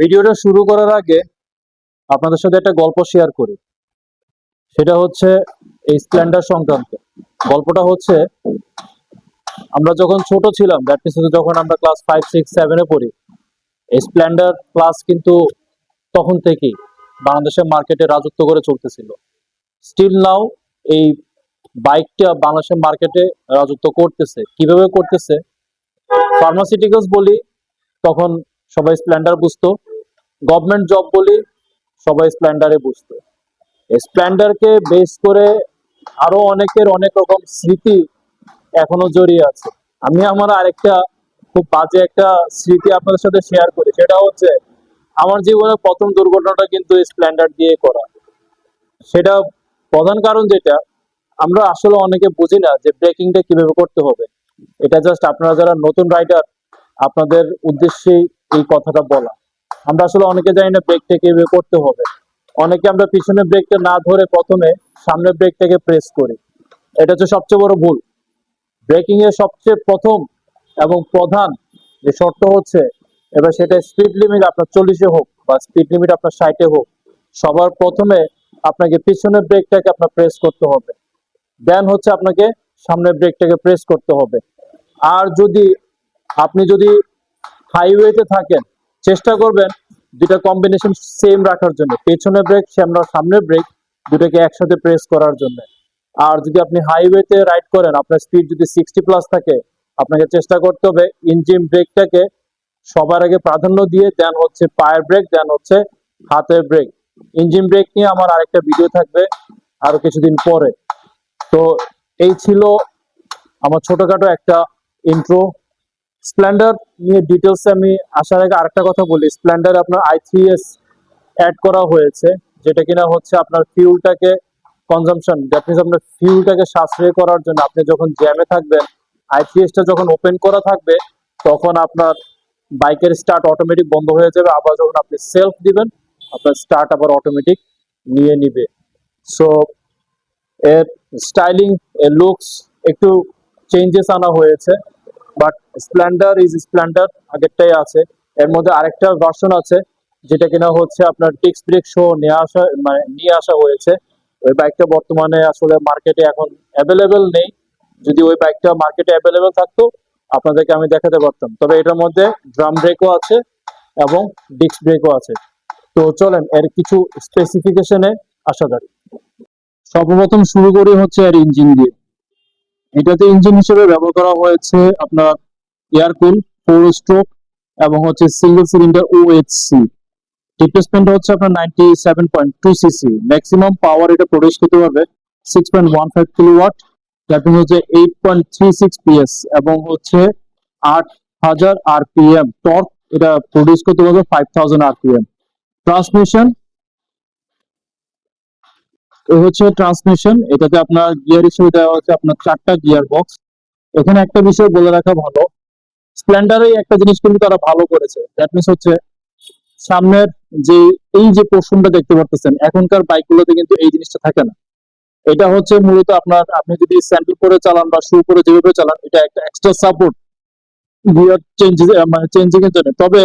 ভিডিওটা শুরু করার আগে আপনাদের সাথে একটা গল্প শেয়ার করি। সেটা হচ্ছে এই স্প্লেন্ডার সংক্রান্ত। গল্পটা হচ্ছে, আমরা যখন ছোট ছিলাম দ্যাট মিনস যখন আমরা ক্লাস ফাইভ সিক্স সেভেনে পড়ি, এই স্প্লেন্ডার ক্লাস কিন্তু তখন থেকেই বাংলাদেশের মার্কেটে রাজত্ব করে চলতেছিল। স্টিল নাও এই বাইকটা বাংলাদেশের মার্কেটে রাজত্ব করতেছে। কীভাবে করতেছে? ফার্মাসিউটিক্যালস বলি, তখন সবাই স্প্লেন্ডার বুঝতো। গভর্নমেন্ট জব বলি, সবাই স্প্লেন্ডারে বুঝতো। স্প্লেন্ডারকে বেস করে আরও অনেকের অনেক রকম স্মৃতি এখনও জড়িয়ে আছে। আমি আমার আরেকটা খুব বাজে একটা স্মৃতি আপনাদের সাথে শেয়ার করি, সেটা হচ্ছে আমার জীবনের প্রথম দুর্ঘটনাটা কিন্তু স্প্লেন্ডার দিয়ে করা। সেটা প্রধান কারণ যেটা, আমরা আসলে অনেকে বুঝি না যে ব্রেকিংটা কীভাবে করতে হবে। এটা জাস্ট আপনারা যারা নতুন রাইডার আপনাদের উদ্দেশ্যেই এই কথাটা বলা। আমরা আসলে অনেকে জানি না ব্রেকটা কীভাবে করতে হবে। অনেকে আমরা পিছনে ব্রেকটা না ধরে প্রথমে সামনের ব্রেকটাকে প্রেস করি। এটা হচ্ছে সবচেয়ে বড় ভুল। ব্রেকিং এর সবচেয়ে প্রথম এবং প্রধান যে শর্ত হচ্ছে, এবার সেটা স্পিড লিমিট আপনার চল্লিশে হোক বা স্পিড লিমিট আপনার ষাটে হোক, সবার প্রথমে আপনাকে পিছনের ব্রেকটাকে আপনার প্রেস করতে হবে। দেন হচ্ছে আপনাকে সামনের ব্রেকটাকে প্রেস করতে হবে। আর যদি আপনি যদি হাইওয়েতে থাকেন চেষ্টা করবেন দুটা কম্বিনেশন সেম রাখার জন্য। পেছনের ব্রেক সামনে সামনের ব্রেক দুটাকে একসাথে প্রেস করার জন্য। আর যদি আপনি হাইওয়েতে রাইড করেন, আপনার স্পিড যদি সিক্সটি প্লাস থাকে, আপনাকে চেষ্টা করতে হবে ইঞ্জিন ব্রেকটাকে সবার আগে প্রাধান্য দিয়ে দেন হচ্ছে পায়ের ব্রেক দেন হচ্ছে হাতের ব্রেক ইঞ্জিন ব্রেক নিয়ে আমার আরেকটা ভিডিও থাকবে আরও কিছুদিন পরে। তো এই ছিল আমার ছোটখাটো একটা ইন্ট্রো স্প্লেন্ডার নিয়ে ডিটেলস আমি আসার আগে আরেকটা কথা বলি। স্প্লেন্ডার আপনার আই থ্রি এস অ্যাড করা হয়েছে, যেটা কিনা হচ্ছে আপনার ফিউলটাকে কনজামশন দ্যাট মিনস আপনার ফিউলটাকে সাশ্রয় করার জন্য। আপনি যখন জ্যামে থাকবেন আই থ্রি এসটা যখন ওপেন করা থাকবে, তখন আপনার বাইকের স্টার্ট অটোমেটিক বন্ধ হয়ে যাবে। আবার যখন আপনি সেলফ দিবেন, আপনার স্টার্ট আবার অটোমেটিক নিয়ে নিবে। সো এর স্টাইলিং এর লুকস একটু চেঞ্জেস আনা হয়েছে। বাট স্প্লেন্ডার ইজ স্প্লেন্ডার আগেরটাই আছে। এর মধ্যে আরেকটা ভার্সন আছে, যেটা কিনা হচ্ছে আপনার টিক্স ব্রেক শো নিয়ে আসা মানে নিয়ে আসা হয়েছে। ওই বাইকটা বর্তমানে আসলে মার্কেটে এখন অ্যাভেলেবেল নেই। যদি ওই বাইকটা মার্কেটে অ্যাভেলেবেল থাকতো, আপনাদেরকে আমি দেখাতে পারতাম। তবে এটার মধ্যে ড্রাম ব্রেকও আছে এবং ডিস্ক ব্রেকও আছে। তো চলেন, এর কিছু স্পেসিফিকেশনে আসা যাক। সর্বপ্রথম শুরু করি হচ্ছে এর ইঞ্জিন দিয়ে। এটাতে ইঞ্জিন হিসেবে ব্যবহার করা হয়েছে আপনার এয়ারকুল ফোর স্ট্রোক এবং হচ্ছে সিঙ্গেল সিলিন্ডার ওএইচসি রিপ্লেসমেন্ট হচ্ছে আপনার ninety seven point two CC maximum power এটা প্রডিউস করতে পারবে six point one five kilowatt mean হচ্ছে eight point three six PS এবং হচ্ছে আট হাজার আরপিএম টর্ক এটা প্রডিউস করতে পারবে ফাইভ থাউজেন্ড আরপিএম ট্রান্সমিশন হচ্ছে ট্রান্সমিশন এটাতে আপনার গিয়ার হিসেবে দেওয়া হচ্ছে আপনার চারটা গিয়ার বক্স এখানে একটা বিষয় বলে রাখা ভালো স্প্লেন্ডারে একটা জিনিস কিন্তু তারা ভালো করেছে। দ্যাট মিনস হচ্ছে, সামনের যে, এই যে পোর্শনটা দেখতে পারতেছেন, এখনকার বাইকগুলোতে কিন্তু এই জিনিসটা থাকে না। এটা হচ্ছে মূলত আপনার, আপনি যদি স্যান্ডেল করে চালান বা শু করে যেভাবে চালান, এটা একটা এক্সট্রা সাপোর্ট গিয়ার চেঞ্জ মানে চেঞ্জিং এর জন্য। তবে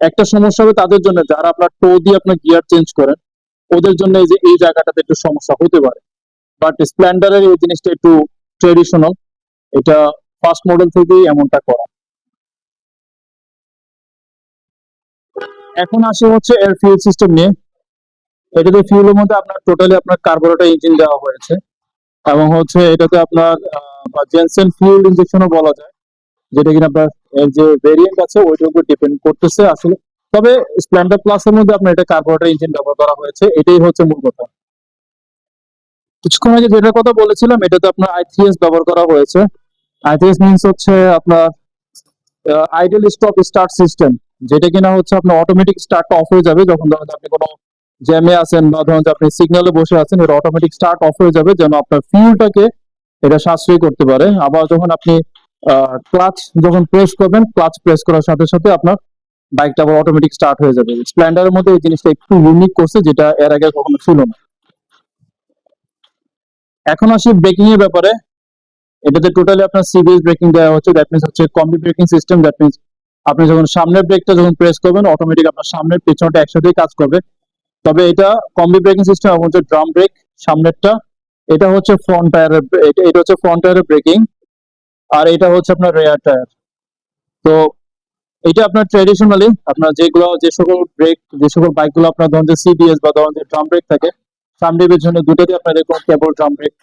একটা সমস্যা হবে তাদের জন্য, যারা আপনার টো দিয়ে আপনার গিয়ার চেঞ্জ করেন ওদের জন্য এই যে, এই জায়গাটাতে একটু সমস্যা হতে পারে। বাট স্প্লেন্ডারের এই জিনিসটা একটু ট্রেডিশনাল এটা ফার্স্ট মডেল থেকেই এমনটা করা। এখন আসে হচ্ছে এর ফিউল সিস্টেম নিয়ে। এটাতে ফিউলের মধ্যে আপনার টোটালি আপনার কার্বোরেটর ইঞ্জিন দেওয়া হয়েছে। এবং হচ্ছে এটাতে আপনার জেনসেন ফিউল ইনজেকশনও বলা যায়। যেটা কিনা আপনার এর যে ভেরিয়েন্ট আছে, ওইটার উপর ডিপেন্ড করতেছে আসলে। তবে স্প্লেন্ডার প্লাস এর মধ্যে আপনার এটা কার্বোরেটর ইঞ্জিন ব্যবহার করা হয়েছে, এটাই হচ্ছে মূল কথা। কিছুক্ষণ আগে যেটার কথা বলেছিলাম, এটাতে আপনার আইথিএস ব্যবহার করা হয়েছে। আইথিএস মিনস হচ্ছে আপনার আইডল স্টপ স্টার্ট সিস্টেম যেটা কিনা হচ্ছে আপনার অটোমেটিক স্টার্ট অফ হয়ে যাবে যখন ধরেন আপনি কোনো জ্যামে আছেন বা ধরুন আপনি সিগন্যালে বসে আছেন এটা অটোমেটিক স্টার্ট অফ হয়ে যাবে যেন আপনার ফিউলটাকে এটা সাশ্রয় করতে পারে। আবার যখন আপনি ক্লাচ যখন প্রেস করবেন ক্লাচ প্রেস করার সাথে সাথে আপনার বাইকটা আবার অটোমেটিক স্টার্ট হয়ে যাবে। স্প্লেন্ডারের মধ্যে এই জিনিসটা একটু ইউনিক করছে, যেটা এর আগে কখনো ছিল না। এখন আসি ব্রেকিং এর ব্যাপারে। এটাতে টোটালি আপনার সিবিএস ব্রেকিং দেওয়া হচ্ছে দ্যাট মিনস হচ্ছে combi braking system that means আপনি যখন সামনের ব্রেকটা যখন প্রেস করবেন অটোমেটিক আপনার সামনের পেছনটা একসাথেই কাজ করবে। তবে এটা কম্বি ব্রেকিং সিস্টেম এবং হচ্ছে ড্রাম ব্রেক সামনেরটা, এটা হচ্ছে ফ্রন্ট টায়ারের এটা হচ্ছে ফ্রন্ট টায়ারের ব্রেকিং আর এটা হচ্ছে আপনার রেয়ার টায়ার তো এটা আপনার ট্রেডিশনালি আপনার যেগুলো, যে সকল ব্রেক যে সকল বাইকগুলো আপনার ধরুন যে সিবিএস বা ধরুন যে ড্রাম ব্রেক থাকে সামনে পেছনে দুটোতে আপনার এরকম কেবল ড্রাম ব্রেক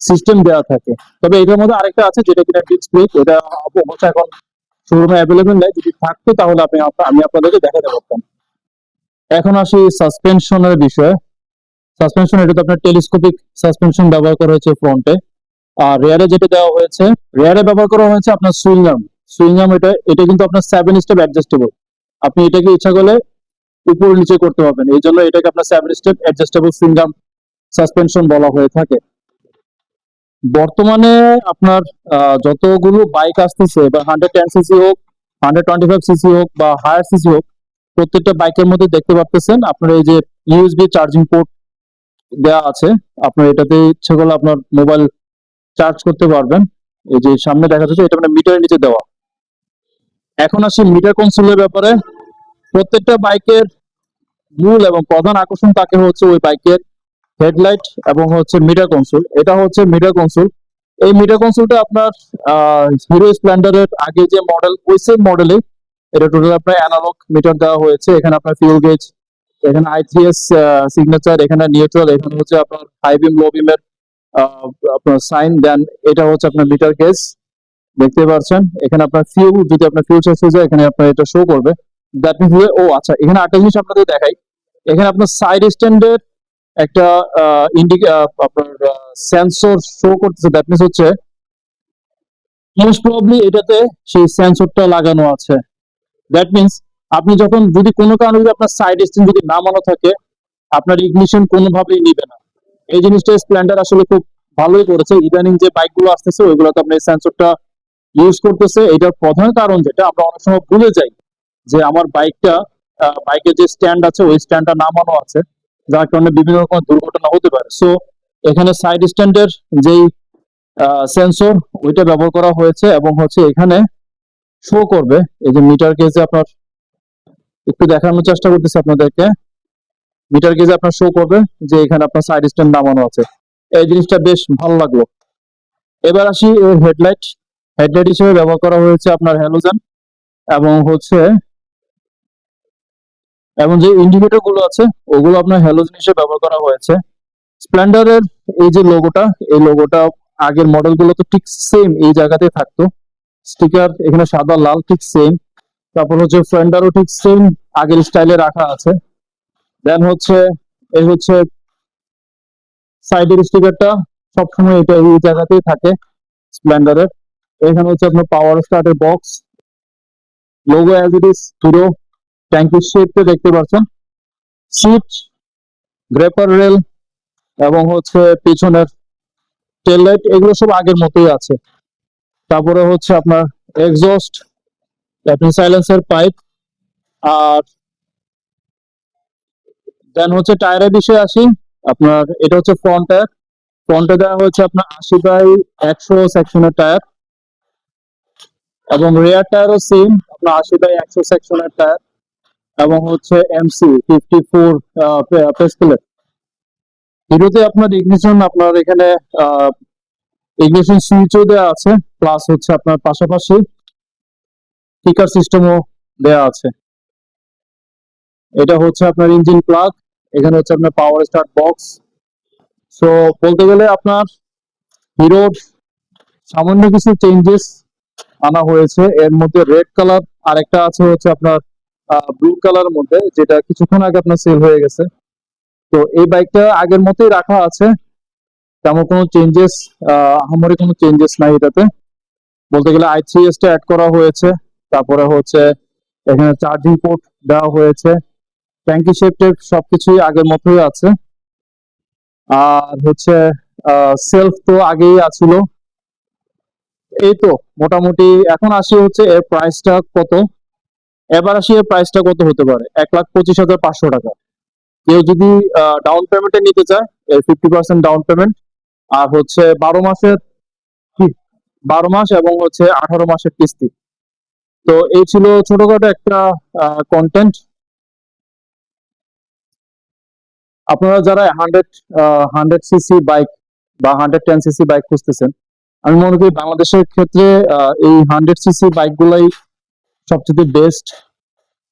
সিস্টেম দেওয়া থাকে। তবে এটার মধ্যে আরেকটা আছে যেটা কিনা ডিস্ক ব্রেক এটা অবশ্য এখন শোরুমে অ্যাভেলেবেল নেই। যদি থাকতো তাহলে আপনি আমি আপনাদেরকে দেখাতে পারতাম। এখন আসি সাসপেনশনের বিষয়ে। সাসপেনশন এটা তো আপনার টেলিস্কোপিক সাসপেনশন ব্যবহার করা হয়েছে ফ্রন্টে আর রেয়ারে যেটা দেওয়া হয়েছে রেয়ারে ব্যবহার করা হয়েছে আপনার সুইংগাম এটা এটা কিন্তু আপনার সেভেন স্টেপ অ্যাডজাস্টেবল আপনি এটাকে ইচ্ছা করলে উপর নিচে করতে পারবেন। এই জন্য এটাকে আপনার seven step adjustable swingarm suspension বলা হয়ে থাকে। বর্তমানে আপনার যতগুলো বাইক আসতেছে বা হান্ড্রেড টেন সিসি হোক হান্ড্রেড টোয়েন্টি ফাইভ সিসি হোক বা হায়ার সিসি হোক, প্রত্যেকটা বাইকের মধ্যে দেখতে পাচ্ছেন আপনার এই যে ইউএসবি চার্জিং পোর্ট দেওয়া আছে। আপনার এটাতে ইচ্ছে করলে আপনার মোবাইল চার্জ করতে পারবেন। এই যে সামনে দেখা যাচ্ছে, এটা মানে মিটারের নিচে দেওয়া। এখন আসি মিটার কনসোলের ব্যাপারে। প্রত্যেকটা বাইকের মূল এবং প্রধান আকর্ষণ তাকে হচ্ছে ওই বাইকের হেডলাইট এবং হচ্ছে মিটার কনসোল এটা হচ্ছে মিটার কনসোল এই মিটার কনসোলটা আপনার হিরো স্প্লেন্ডারের আগে যে মডেল ওই সেম মডেলে এটা টোটাল আপনার অ্যানালগ মিটার দেওয়া হয়েছে। এখানে আপনার ফিউল গেজ এখানে আইটিএস সিগনেচার এখানে নিউট্রাল এখানে হচ্ছে আপনার হাই বিম লো বিমের আপনার সাইন দেন এটা হচ্ছে আপনার মিটার গেজ দেখতে পাচ্ছেন, এখানে আপনার ফিউল যদি আপনার ফিউল শেষ এখানে আপনার এটা শো করবে। দ্যাট ও আচ্ছা এখানে একটা জিনিস আপনাদের দেখাই। এখানে আপনার সাইড স্ট্যান্ডের একটা আপনার সেন্সর শো করতেছে। দ্যাট মিনস হচ্ছে মোস্ট প্রবাবলি এটাতে সেই সেন্সরটা লাগানো আছে। দ্যাট মিনস আপনি যখন যদি কোনো কারণে যদি আপনার সাইড স্ট্যান্ড যদি নামানো থাকে, আপনার ইগনিশন কোনোভাবেই নিবে না। এই জিনিসটা স্প্লেন্ডার আসলে খুব ভালোই করেছে। ইদানিং যে বাইকগুলো আসতেছে, ওইগুলোতে আপনি সেন্সরটা ইউজ করতেছে, এটার প্রধান কারণ যেটা আমরা অনেক সময় ভুলে যাই, যে আমার বাইকটা বাইকের যে স্ট্যান্ড আছে, ওই স্ট্যান্ডটা নামানো আছে, যার কারণে বিভিন্ন রকম দুর্ঘটনা হতে পারে। সো এখানে সাইড স্ট্যান্ডের যেই সেন্সর ওইটা ব্যবহার করা হয়েছে এবং হচ্ছে এখানে শো করবে। এই যে মিটার গেজে আপনার, একটু দেখানোর চেষ্টা করতেছি আপনাদেরকে। মিটার গেজে আপনার শো করবে যে এখানে আপনার সাইড স্ট্যান্ড নামানো আছে। এই জিনিসটা বেশ ভালো লাগল। এবার আসি হেডলাইট হেডলাইট হিসেবে ব্যবহার করা হয়েছে আপনার হ্যালোজেন এবং হচ্ছে এবং যে ইন্ডিকেটরগুলো আছে, ওগুলো আপনার হ্যালোজেন হিসেবে ব্যবহার করা হয়েছে। স্প্লেন্ডারের এই যে লোগোটা এই লোগোটা আগের মডেলগুলো তো ঠিক সেম এই জায়গাতে থাকতো। স্টিকার এখানে সাদা, লাল ঠিক সেম তারপর হচ্ছে ফ্রেন্ডারও ঠিক সেম আগের স্টাইলে রাখা আছে। দেন হচ্ছে, এই হচ্ছে সাইডের স্টিকারটা সবসময় এটা এই জায়গাতেই থাকে স্প্লেন্ডারের এখানে হচ্ছে আপনার power স্টার্টের box logo as it is Hero ট্যাঙ্কির শেপটা দেখতে পাচ্ছেন। সিট গ্রেপার রেল এবং হচ্ছে পিছনের টেল লাইট এগুলো সব আগের মতোই আছে। তারপরে হচ্ছে আপনার এক্সস্ট আপনি সাইলেন্সের পাইপ আর দেন হচ্ছে টায়ারের বিষয়ে আসি। আপনার, এটা হচ্ছে ফ্রন্ট টায়ার ফ্রন্টে দেওয়া হচ্ছে আপনার আশি বাই একশো সেকশনের টায়ার এবং রেয়ার টায়ারও সেম আপনার আশি বাই একশো সেকশনের টায়ার এবং হচ্ছে এমসি ফিফটি ফোর পেসকেলের হিরোতে আপনার ইগনিশন আপনার এখানে ইগনিশন সুইচও দেওয়া আছে প্লাস হচ্ছে আপনার পাশাপাশি স্পিকার সিস্টেমও দেওয়া আছে। এটা হচ্ছে আপনার ইঞ্জিন প্লাগ এখানে হচ্ছে আপনার পাওয়ার স্টার্ট বক্স সো বলতে গেলে আপনার হিরোর সামান্য কিছু চেঞ্জেস আনা হয়েছে। এর মধ্যে রেড কালার আর একটা আছে হচ্ছে আপনার ব্লু কালার মধ্যে, যেটা কিছুক্ষণ আগে আপনার সেল হয়ে গেছে। তো এই বাইকটা আগের মতোই রাখা আছে। তেমন কোনো চেঞ্জেস আহামরি কোনো চেঞ্জেস নাই এটাতে। বলতে গেলে আই থ্রি এসটা অ্যাড করা হয়েছে। তারপরে হচ্ছে এখানে চার্জিং পোর্ট দেওয়া হয়েছে। ট্যাঙ্কি শেপটের সবকিছুই আগের মতোই আছে। আর হচ্ছে সেলফ তো আগেই আছিল। এই তো মোটামুটি এখন আসি হচ্ছে এর প্রাইসটা কত? এবার আসি এর প্রাইসটা কত হতে পারে? এক লাখ পঁচিশ হাজার পাঁচশো টাকা। কেউ যদি ডাউন পেমেন্টে নিতে চায়, এর ফিফটি পার্সেন্ট ডাউন পেমেন্ট আর হচ্ছে বারো মাসের বারো মাস এবং হচ্ছে আঠারো মাসের কিস্তি। তো এই ছিল ছোটখাটো একটা কন্টেন্ট আপনারা যারা হান্ড্রেড হান্ড্রেড সিসি বাইক বা হান্ড্রেড টেন সিসি বাইক খুঁজতেছেন আমি মনে করি বাংলাদেশের ক্ষেত্রে এই হান্ড্রেড সিসি বাইক গুলাই সবচেয়ে বেস্ট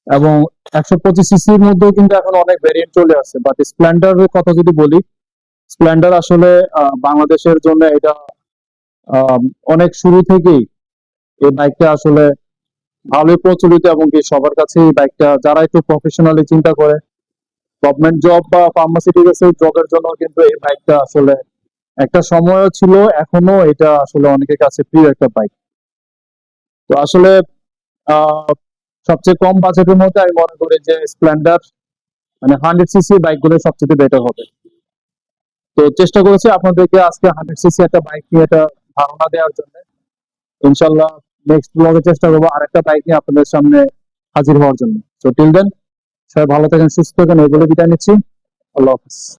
এবং একশো পঁচিশ সিসির মধ্যেও কিন্তু এখন অনেক ভেরিয়েন্ট চলে আসছে বাট স্প্লেন্ডারের কথা যদি বলি স্প্লেন্ডার আসলে বাংলাদেশের জন্য এটা অনেক শুরু থেকেই এই বাইকটা আসলে ভালোই প্রচলিত এবং কি সবার কাছে এই বাইকটা যারা একটু প্রফেশনালি চিন্তা করে গভর্নমেন্ট জব বা ফার্মাসিউটিক্যালস জবের জন্য কিন্তু এই বাইকটা আসলে একটা সময়ও ছিল, এখনও এটা আসলে অনেকের কাছে প্রিয় একটা বাইক তো আসলে সবচেয়ে কম বাজেটের মধ্যে আমি মনে করি যে স্প্লেন্ডার মানে হান্ড্রেড সিসি বাইকগুলো সবচেয়ে বেটার হবে। তো চেষ্টা করেছি আপনাদেরকে আজকে হান্ড্রেড সিসি একটা বাইক নিয়ে একটা ধারণা দেওয়ার জন্য। ইনশাল্লাহ নেক্সট ব্লগে চেষ্টা করব আরেকটা বাইক নিয়ে আপনাদের সামনে হাজির হওয়ার জন্য। তো টিল দেন সবাই ভালো থাকেন, সুস্থ থাকেন এগুলো বিদায় নিচ্ছি। আল্লাহ হাফিজ।